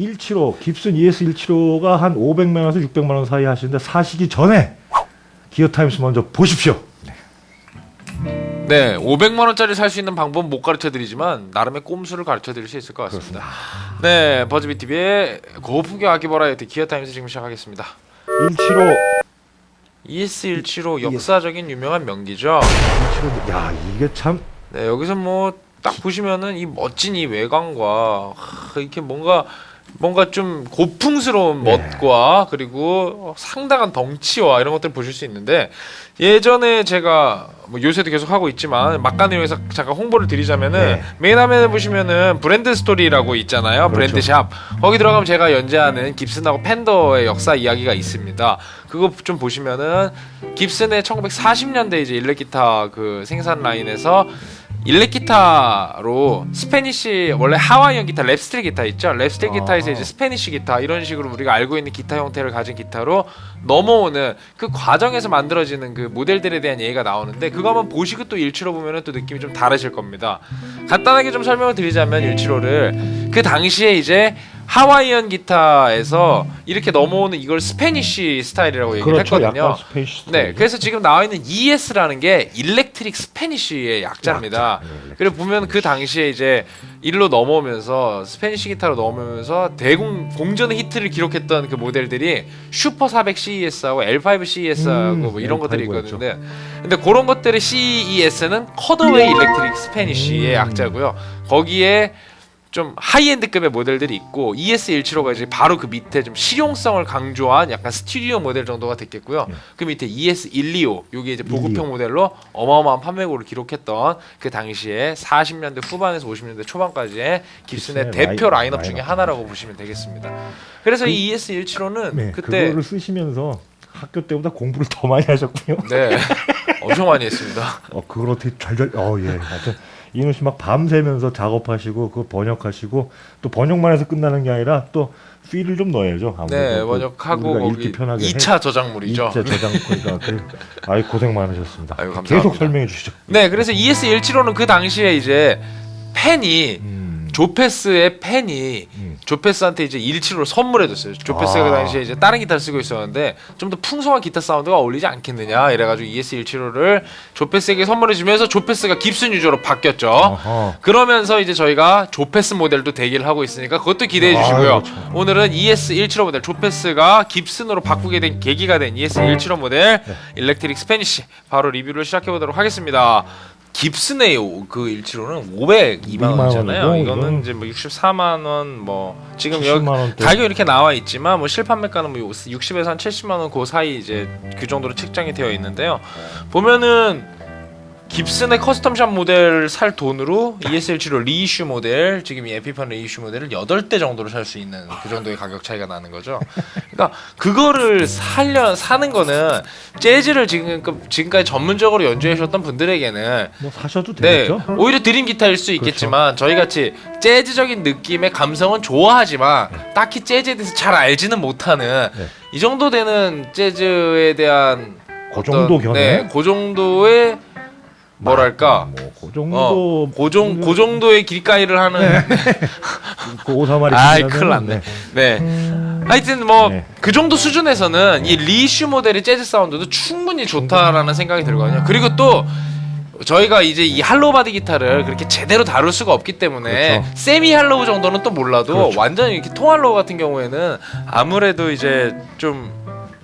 175 깁슨 ES 175가 한 500만 원에서 600만 원 사이 하시는데 사시기 전에 기어 타임스 먼저 보십시오. 네, 500만 원짜리 살 수 있는 방법 못 가르쳐 드리지만 나름의 꼼수를 가르쳐 드릴 수 있을 것 같습니다. 네, 버즈비 TV의 고품격 아기 버라이어티 기어 타임스 지금 시작하겠습니다. 175 ES175 역사적인 유명한 명기죠. 175. 야, 이게 참 네, 여기서 뭐 딱 보시면은 이 멋진 이 외관과 하, 이렇게 뭔가 뭔가 좀 고풍스러운 네. 멋과 그리고 상당한 덩치와 이런 것들을 보실 수 있는데 예전에 제가 뭐 요새도 계속 하고 있지만 막간을 서 잠깐 홍보를 드리자면은 네. 메인 화면에 보시면은 브랜드 스토리라고 있잖아요 그렇죠. 브랜드 샵 거기 들어가면 제가 연재하는 깁슨하고 팬더의 역사 이야기가 있습니다 그거 좀 보시면은 깁슨의 1940년대 이제 일렉 기타 그 생산 라인에서 일렉 기타로 스페니시 원래 하와이언 기타 랩스틸 기타 있죠 랩스틸 아. 기타에서 이제 스페니시 기타 이런 식으로 우리가 알고 있는 기타 형태를 가진 기타로 넘어오는 그 과정에서 만들어지는 그 모델들에 대한 얘기가 나오는데 그거 한번 보시고 또175 보면은 또 느낌이 좀 다르실 겁니다 간단하게 좀 설명을 드리자면 175를 그 당시에 이제 하와이언 기타에서 이렇게 넘어오는 이걸 스페니시 스타일이라고 얘기를 그렇죠. 했거든요 약간 스페이스. 네, 그래서 지금 나와 있는 ES라는 게 일렉트릭 스페니쉬의 약자입니다. 약자, 네, 일렉트릭 그리고 보면 그 당시에 이제 일로 넘어오면서 스페니쉬 기타로 넘어오면서 대공 공전의 히트를 기록했던 그 모델들이 슈퍼 400 CES하고 L5 CES하고 음, 뭐 이런 L5 것들이. 있거든요. 근데 그런 것들의 CES는 컷어웨이 일렉트릭 스페니쉬의 음. 약자고요. 거기에 좀 하이엔드급의 모델들이 있고 E ES175가 이제 바로 그 밑에 좀 실용성을 강조한 약간 스튜디오 모델 정도가 됐겠고요. 예. 그 밑에 ES125 요게 이제 125. 보급형 모델로 어마어마한 판매고를 기록했던 그 당시에 40년대 후반에서 50년대 초반까지의 깁슨의 깁슨의 대표 라인- 라인 업 중에. 하나라고 보시면 되겠습니다. 그래서 그- 이 ES175는 네, 그때 그거를 쓰시면서 학교 때보다 공부를 더 많이 하셨군요. 네 엄청 많이 했습니다. 어, 그걸 어떻게 잘잘 어, 예. 하여튼 이노 씨막 밤새면서 작업하시고 그거 번역하시고 또 번역만 해서 끝나는 게 아니라 또 필을 좀 넣어야죠. 아무래도 네그 번역하고 우리가 편하게 2차 저작물이죠. 이차 저장 그러니까 그, 아이 고생 많으셨습니다. 아유, 감사합니다. 계속 설명해 주시죠. 네 그래서 ES175는 그 당시에 이제 팬이 음, 조페스의 팬이 음. 조페스한테 이제 175를 선물해줬어요. 조페스가 아. 그 당시에 이제 다른 기타를 쓰고 있었는데 좀 더 풍성한 기타 사운드가 어울리지 않겠느냐 이래가지고 ES175를 조페스에게 선물해주면서 조페스가 깁슨 유저로 바뀌었죠. 어허. 그러면서 이제 저희가 조페스 모델도 대기를 하고 있으니까 그것도 기대해 아, 주시고요. 그렇죠. 오늘은 ES175 모델 조페스가 깁슨으로 바꾸게 된 계기가 된 ES175 모델 네. 일렉트릭 스페니쉬 바로 리뷰를 시작해 보도록 하겠습니다. 깁슨의 오- 그 175는 502만 원이잖아요. 원이고, 이거는 이거는 이제 뭐 64만 원 뭐 지금 70만 여기 원대. 가격 이렇게 나와 있지만 뭐 실판매가는 뭐 60에서 한 70만 원 그 사이 이제 그 정도로 책정이 되어 있는데요. 보면은 깁슨의 커스텀샵 모델 살 돈으로 E ES175 리이슈 모델 지금 이 에피판 리이슈 모델을 8대 정도로 살 수 있는 그 정도의 가격 차이가 나는 거죠. 그러니까 그거를 살려 사는 거는 재즈를 지금 지금까지 전문적으로 연주해 오셨던 분들에게는 뭐 사셔도 네, 되겠죠? 그렇죠. 오히려 드림 기타일 수 있겠지만 저희 같이 재즈적인 느낌의 감성은 좋아하지만 딱히 재즈에 대해서 잘 알지는 못하는 네. 이 정도 되는 재즈에 대한 그 정도 어떤, 견해? 네, 그 정도의 뭐랄까 뭐 그 정도 어, 고정 그 정도의 길가이를 하는 그 오사마리 아이 큰일 났네. 네. 네. 하여튼 뭐 네. 그 정도 수준에서는 이 리슈 모델의 재즈 사운드도 충분히 좋다라는 생각이 들거든요. 그리고 또 저희가 이제 이 할로우 바디 기타를 그렇게 제대로 다룰 수가 없기 때문에 그렇죠. 세미 할로우 정도는 또 몰라도 그렇죠. 완전히 이렇게 통할로우 같은 경우에는 아무래도 이제 좀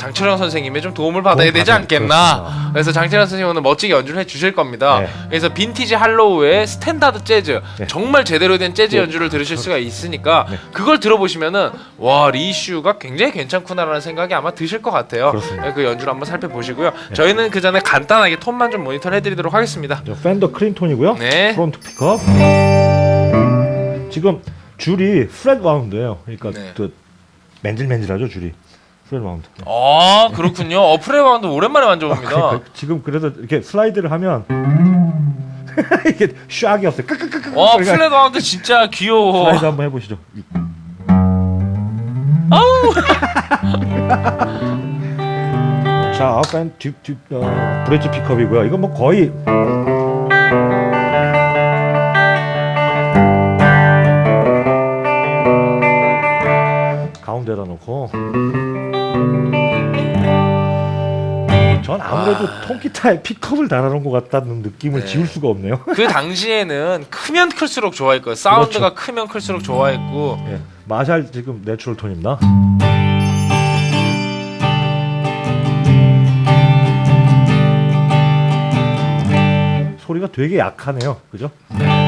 장철영 선생님의 좀 도움을 받아야 도움 되지 받아야 않겠나. 그렇습니다. 그래서 장철영 선생님 오늘 멋지게 연주를 해 주실 겁니다. 네. 그래서 빈티지 할로우의 스탠다드 재즈 네. 정말 제대로 된 재즈 네. 연주를 들으실 수가 있으니까 네. 그걸 들어보시면은 와 리슈가 굉장히 괜찮구나라는 생각이 아마 드실 것 같아요. 그렇습니다. 네. 그 연주를 한번 살펴보시고요. 저희는 그 전에 간단하게 톤만 좀 모니터를 해드리도록 하겠습니다. 저 팬더 크림톤이고요. 네. 프론트 픽업. 지금 줄이 프렛 와운드예요. 그러니까 네. 그 맨질맨질하죠 줄이. 프렛 와운드. 아 그렇군요. 어 프레바운드 오랜만에 만져봅니다. 그러니까 지금 그래서 이렇게 슬라이드를 하면 이게 샥이 없어요. 끄끄끄끄. 와 플랫바운드 진짜 귀여워. 슬라이드 한번 해보시죠. 자, 팬 뒷, 뒷, 어, 브릿지 픽업이고요. 이건 뭐 거의 전 아무래도 통기타에 픽업을 달아놓은 것 같다는 느낌을 네. 지울 수가 없네요. 그 당시에는 크면 클수록 좋아했고요. 사운드가 크면 클수록 좋아했고 예, 마샬 지금 내추럴 톤입니다. 소리가 되게 약하네요. 그죠? For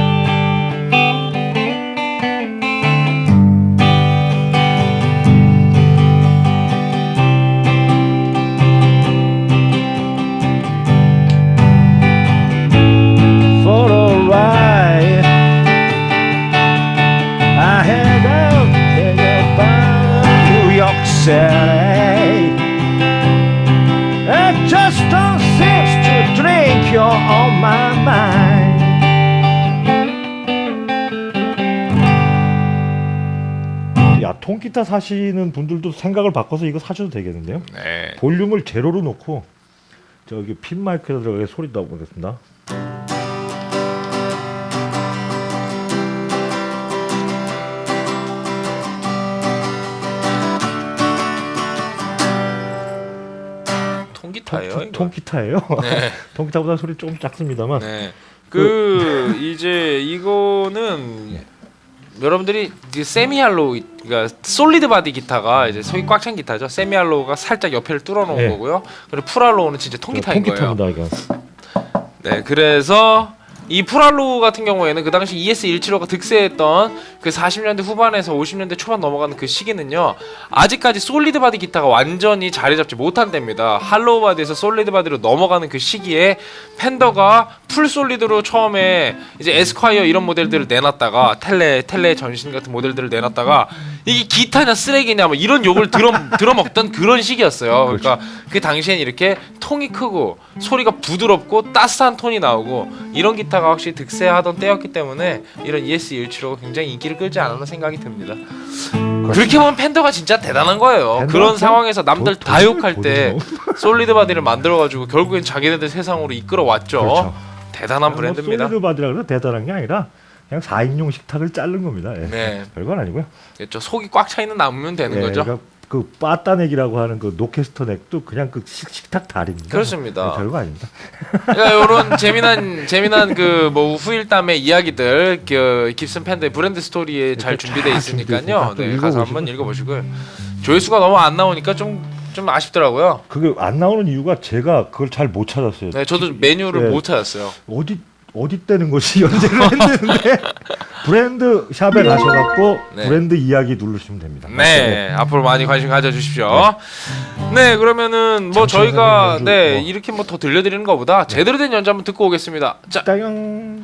야 통기타 사시는 분들도 생각을 바꿔서 이거 사셔도 되겠는데요? 네. 볼륨을 제로로 놓고 저기 핀 마이크에 들어가게 소리 넣어보겠습니다. 통기타예요. 이거. 통기타예요. 네. 통기타보다 소리 조금 작습니다만 네. 그 이제 이거는 여러분들이 그 세미 할로우 그러니까 솔리드 바디 기타가 이제 소위 꽉 찬 기타죠. 세미 할로우가 살짝 옆에를 뚫어 놓은 네. 거고요. 그리고 풀 할로우는 진짜 통기타인 거예요. 통기타입니다 이거. 네, 그래서 이 프랄로 같은 경우에는 그 당시 ES175가 득세했던 그 40년대 후반에서 50년대 초반 넘어가는 그 시기는요 아직까지 솔리드 바디 기타가 완전히 자리 잡지 못한 때입니다 할로우 바디에서 솔리드 바디로 넘어가는 그 시기에 펜더가 풀 솔리드로 처음에 이제 에스콰이어 이런 모델들을 내놨다가 텔레 텔레 전신 같은 모델들을 내놨다가 이게 기타냐 쓰레기냐 뭐 이런 욕을 들어 들어먹던 그런 시기였어요 그러니까 그 당시엔 이렇게 통이 크고 소리가 부드럽고 따스한 톤이 나오고 이런 기타가 확실히 득세하던 때였기 때문에 이런 ES175가 굉장히 인기를 끌지 않았나 생각이 듭니다. 그렇게 보면 팬더가 진짜 대단한 거예요. 팬더가 그런 참 상황에서 남들 도- 다 욕할 못 때. 솔리드 바디를 만들어가지고 결국엔 자기네들 세상으로 이끌어 왔죠. 그렇죠. 대단한 브랜드입니다. 솔리드 바디라 그래 대단한 게 아니라 그냥 4인용 식탁을 자른 겁니다. 예. 네, 별건 아니고요. 그렇죠. 속이 꽉 차 있는 나무면 되는 예, 거죠. 그러니까 그 빠따넥이라고 하는 그 노캐스터 넥도 그냥 그 식, 식탁 다리입니다. 그렇습니다. 예, 별거 아닙니다. 그러니까 이런 재미난 재미난 그 뭐 후일담의 이야기들 그 깁슨 팬더의 브랜드 스토리에 잘 준비돼 쫙 있으니까요. 네, 있으니까 가서 또 한번 읽어보시고요. 조회수가 너무 안 나오니까 좀 좀 아쉽더라고요. 그게 안 나오는 이유가 제가 그걸 잘 못 찾았어요. 네, 저도 메뉴를 네. 못 찾았어요. 어디 어디 떼는 것이 연재를 했는데 브랜드 샵에 가셔갖고 네. 브랜드 이야기 누르시면 됩니다. 네, 앞으로 많이 관심 가져주십시오. 네, 그러면은 뭐 저희가 네 뭐. 이렇게 뭐 더 들려드리는 것보다 제대로 된 연주 한번 듣고 오겠습니다. 자, 따영.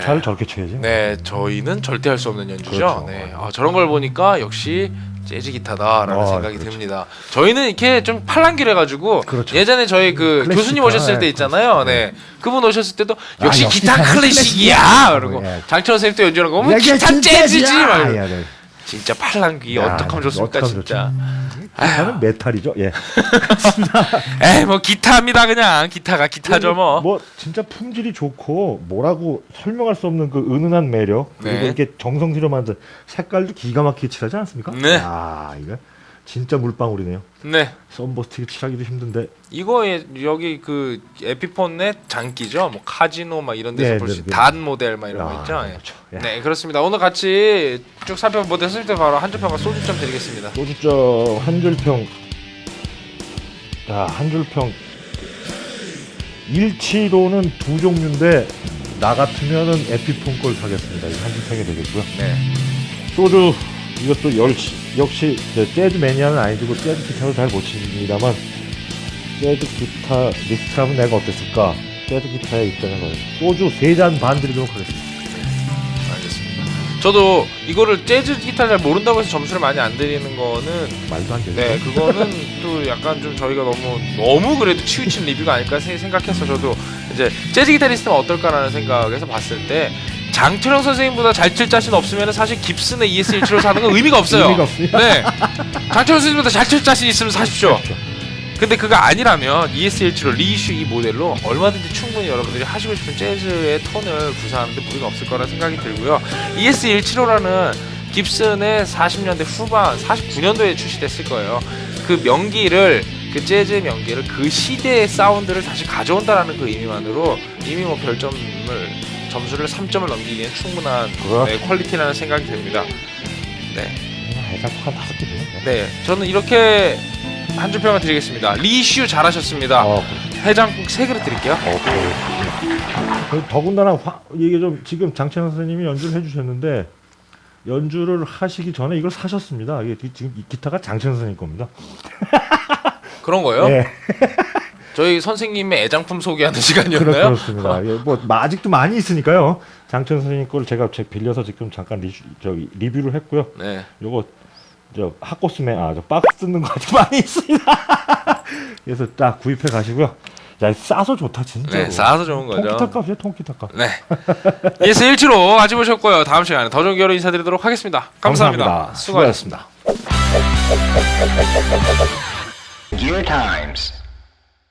기타를 저렇게 쳐야지. 네, 저희는 절대 할 수 없는 연주죠. 그렇죠. 네, 아, 저런 걸 보니까 역시 재즈 기타다라는 아, 생각이 그렇죠. 듭니다. 저희는 이렇게 좀 팔랑귀래가지고 그렇죠. 예전에 저희 그 클래식 교수님 기타, 오셨을 때 네, 있잖아요. 클래식. 네, 그분 오셨을 때도 아, 역시 역시 기타 기타는 클래식이야. 그러고 예. 장철 선생님 또 연주하는 거 보면 기타 재즈지. 네. 진짜 팔랑귀 야, 어떡하면 좋습니까, 어떡하면 진짜. 기타는 메탈이죠. 예. 에이, 뭐 기타입니다, 그냥 기타가 기타죠, 뭐. 뭐 진짜 품질이 좋고 뭐라고 설명할 수 없는 그 은은한 매력 그리고 네. 이렇게 정성스레 만든 색깔도 기가 막히게 칠하지 않습니까? 네. 아 이거 진짜 물방울이네요. 네. 썬버스틱 칠하기도 힘든데 이거에 여기 그 에피폰의 장기죠. 뭐 카지노 막 이런 데서 네, 볼 네, 수 네. 단 모델 막 이런 거 아, 있죠. 예. 그렇죠. 예. 네 그렇습니다. 오늘 같이 쭉 살펴본 모델 쓸때 바로 한줄 평과 소주점 드리겠습니다. 소주점 한 줄평 야 한 줄평 일치로는 두 종류인데 나 같으면은 에피폰 걸 사겠습니다. 이거 한 줄평이 되겠고요. 네. 소주 이것도 역시 역시 저 재즈 매니아는 아니고 재즈 기타도 잘 못 칩니다만 재즈 기타 리스트하면 내가 어땠을까? 재즈 기타에 있다는 거예요. 소주 세 잔 반 드리도록 하겠습니다. 알겠습니다. 저도 이거를 재즈 기타 잘 모른다고 해서 점수를 많이 안 드리는 거는 말도 안 되죠. 네 그거는 또 약간 좀 저희가 너무 너무 그래도 치우친 리뷰가 아닐까 세- 생각해서 저도 이제 재즈 기타리스트는 어떨까라는 생각에서 봤을 때 장철영 선생님보다 잘 칠 자신 없으면 사실 깁슨의 ES17을 사는 건 의미가 없어요. 의미가 없습니다. 네. 장철영 선생님보다 잘 칠 자신 있으면 사십시오. 그렇죠. 근데 그거 아니라면 ES17로 리이슈 이 모델로 얼마든지 충분히 여러분들이 하시고 싶은 재즈의 톤을 구사하는데 무리가 없을 거라 생각이 들고요. ES175라는 깁슨의 40년대 후반, 49년도에 출시됐을 거예요. 그 명기를 그 재즈의 명기를 그 시대의 사운드를 다시 가져온다라는 그 의미만으로 이미 뭐 별점을 점수를 3점을 넘기기엔 충분한 그거? 네, 퀄리티라는 생각이 듭니다. 네. 해장국 한 다섯 개 돼요. 네, 저는 이렇게 한 줄 평을 드리겠습니다. 리슈 잘하셨습니다. 어, 해장국 세 그릇 드릴게요. 어, 그래요. 그 더군다나 화, 이게 좀 지금 장채영 선생님이 연주를 해주셨는데 연주를 하시기 전에 이걸 사셨습니다. 이게 지금 이 기타가 장채영 선생님 겁니다. 그런 거요? 네. 저희 선생님의 애장품 소개하는 그렇, 시간이었나요? 그렇 습니다. 예, 뭐 아직도 많이 있으니까요. 장천 선생님 걸 제가 제 빌려서 지금 잠깐 리, 저기 리뷰를 했고요. 네. 요거 저 핫코스메 아저 박스 뜯는 거 아주 많이 있습니다. 그래서 딱 구입해 가시고요. 야 싸서 좋다 진짜. 네, 싸서 좋은 거죠. 통기타 값이야 통기타 값. 네. 예스 일치로 가지 보셨고요. 다음 시간에 더 좋은 결로 인사드리도록 하겠습니다. 감사합니다. 수고하셨습니다. 수고하셨습니다. Gear Times.